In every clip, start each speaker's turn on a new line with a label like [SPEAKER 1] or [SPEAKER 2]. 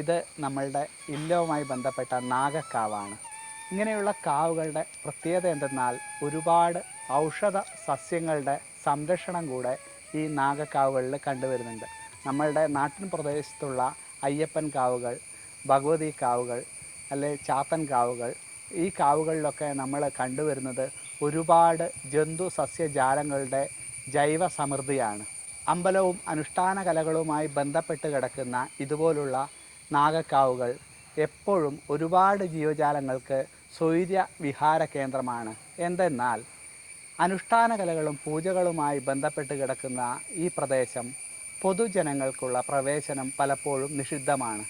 [SPEAKER 1] ഇത് നമ്മളുടെ ഇല്ലവുമായി ബന്ധപ്പെട്ട നാഗക്കാവാണ്. ഇങ്ങനെയുള്ള കാവുകളുടെ പ്രത്യേകത എന്തെന്നാൽ ഒരുപാട് ഔഷധ സസ്യങ്ങളുടെ സംരക്ഷണം കൂടെ ഈ നാഗക്കാവുകളിൽ കണ്ടുവരുന്നുണ്ട്. നമ്മളുടെ നാട്ടിൻ പ്രദേശത്തുള്ള അയ്യപ്പൻ കാവുകൾ ഭഗവതി കാവുകൾ അല്ലെ ചാത്തൻ കാവുകൾ ഈ കാവുകളിലൊക്കെ നമ്മൾ കണ്ടുവരുന്നത് ഒരുപാട് ജന്തു സസ്യജാലങ്ങളുടെ ജൈവ സമൃദ്ധിയാണ്. അമ്പലവും അനുഷ്ഠാന കലകളുമായി ബന്ധപ്പെട്ട് കിടക്കുന്ന ഇതുപോലുള്ള നാഗക്കാവുകൾ എപ്പോഴും ഒരുപാട് ജീവജാലങ്ങൾക്ക് സ്വൈര്യ വിഹാര കേന്ദ്രമാണ്. എന്തെന്നാൽ അനുഷ്ഠാന കലകളും പൂജകളുമായി ബന്ധപ്പെട്ട് കിടക്കുന്ന ഈ പ്രദേശം പൊതുജനങ്ങൾക്കുള്ള പ്രവേശനം പലപ്പോഴും നിഷിദ്ധമാണ്.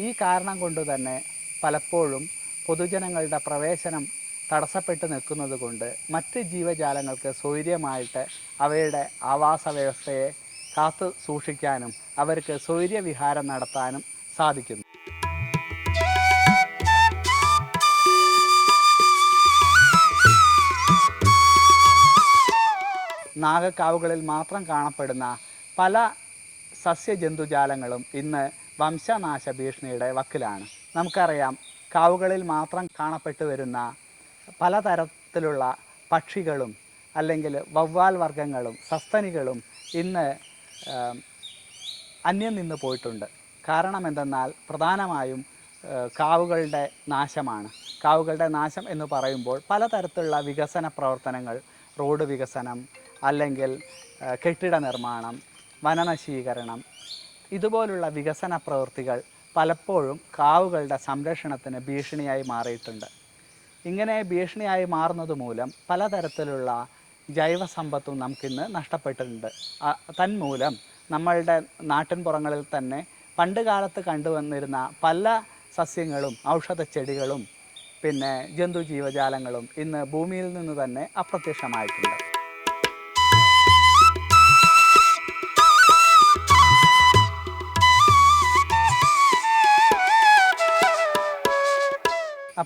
[SPEAKER 1] ഈ കാരണം കൊണ്ട് തന്നെ പലപ്പോഴും പൊതുജനങ്ങളുടെ പ്രവേശനം തടസ്സപ്പെട്ട് നിൽക്കുന്നത് കൊണ്ട് മറ്റ് ജീവജാലങ്ങൾക്ക് സ്വൈര്യമായിട്ട് അവയുടെ ആവാസ വ്യവസ്ഥയെ കാത്തു സൂക്ഷിക്കാനും അവർക്ക് സൂര്യവിഹാരം നടത്താനും സാധിക്കുന്നു. നാഗക്കാവുകളിൽ മാത്രം കാണപ്പെടുന്ന പല സസ്യജന്തുജാലങ്ങളും ഇന്ന് വംശനാശ ഭീഷണിയുടെ വക്കിലാണ്. നമുക്കറിയാം കാവുകളിൽ മാത്രം കാണപ്പെട്ടു വരുന്ന പലതരത്തിലുള്ള പക്ഷികളും അല്ലെങ്കിൽ വവ്വാൽ വർഗങ്ങളും സസ്തനികളും ഇന്ന് അന്യം നിന്ന് പോയിട്ടുണ്ട്. കാരണം എന്തെന്നാൽ പ്രധാനമായും കാവുകളുടെ നാശമാണ്. കാവുകളുടെ നാശം എന്ന് പറയുമ്പോൾ പലതരത്തിലുള്ള വികസന പ്രവർത്തനങ്ങൾ റോഡ് വികസനം അല്ലെങ്കിൽ കെട്ടിട നിർമ്മാണം വനനശീകരണം ഇതുപോലുള്ള വികസന പ്രവൃത്തികൾ പലപ്പോഴും കാവുകളുടെ സംരക്ഷണത്തിന് ഭീഷണിയായി മാറിയിട്ടുണ്ട്. ഇങ്ങനെ ഭീഷണിയായി മാറുന്നത് മൂലം പലതരത്തിലുള്ള ജൈവസമ്പത്തും നമുക്കിന്ന് നഷ്ടപ്പെട്ടിട്ടുണ്ട്. തന്മൂലം നമ്മളുടെ നാട്ടിൻപുറങ്ങളിൽ തന്നെ പണ്ട് കാലത്ത് കണ്ടുവന്നിരുന്ന പല സസ്യങ്ങളും ഔഷധ ചെടികളും പിന്നെ ജന്തു ജീവജാലങ്ങളും ഇന്ന് ഭൂമിയിൽ നിന്ന് തന്നെ അപ്രത്യക്ഷമായിട്ടുണ്ട്.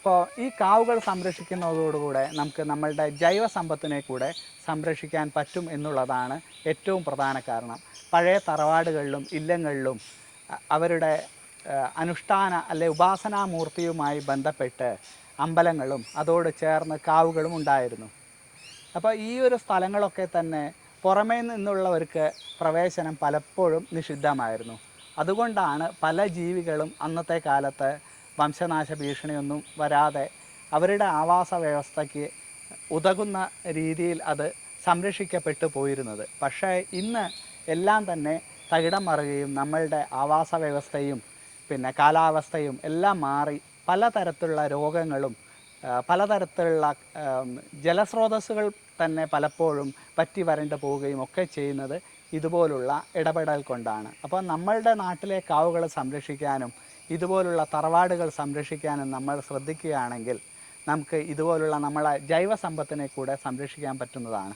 [SPEAKER 1] അപ്പോൾ ഈ കാവുകൾ സംരക്ഷിക്കുന്നതോടുകൂടെ നമുക്ക് നമ്മളുടെ ജൈവ സമ്പത്തിനെ കൂടെ സംരക്ഷിക്കാൻ പറ്റും എന്നുള്ളതാണ് ഏറ്റവും പ്രധാന കാരണം. പഴയ തറവാടുകളിലും ഇല്ലങ്ങളിലും അവരുടെ അനുഷ്ഠാന അല്ലെ ഉപാസനാമൂർത്തിയുമായി ബന്ധപ്പെട്ട് അമ്പലങ്ങളും അതോട് ചേർന്ന് കാവുകളും ഉണ്ടായിരുന്നു. അപ്പോൾ ഈ ഒരു സ്ഥലങ്ങളൊക്കെ തന്നെ പുറമേ നിന്നുള്ളവർക്ക് പ്രവേശനം പലപ്പോഴും നിഷിദ്ധമായിരുന്നു. അതുകൊണ്ടാണ് പല ജീവികളും അന്നത്തെ കാലത്ത് വംശനാശ ഭീഷണിയൊന്നും വരാതെ അവരുടെ ആവാസ വ്യവസ്ഥയ്ക്ക് ഉതകുന്ന രീതിയിൽ അത് സംരക്ഷിക്കപ്പെട്ടു പോയിരുന്നത്. പക്ഷേ ഇന്ന് എല്ലാം തന്നെ തകിടം മറുകയും നമ്മളുടെ ആവാസ വ്യവസ്ഥയും പിന്നെ കാലാവസ്ഥയും എല്ലാം മാറി പലതരത്തിലുള്ള രോഗങ്ങളും പലതരത്തിലുള്ള ജലസ്രോതസ്സുകൾ തന്നെ പലപ്പോഴും പറ്റി വരണ്ടു പോവുകയും ഒക്കെ ചെയ്യുന്നത് ഇതുപോലുള്ള ഇടപെടൽ കൊണ്ടാണ്. അപ്പോൾ നമ്മളുടെ നാട്ടിലെ കാവുകൾ സംരക്ഷിക്കാനും ഇതുപോലുള്ള തറവാടുകൾ സംരക്ഷിക്കാനും നമ്മൾ ശ്രദ്ധിക്കുകയാണെങ്കിൽ നമുക്ക് ഇതുപോലുള്ള നമ്മളെ ജൈവ സമ്പത്തിനെ കൂടെ സംരക്ഷിക്കാൻ പറ്റുന്നതാണ്.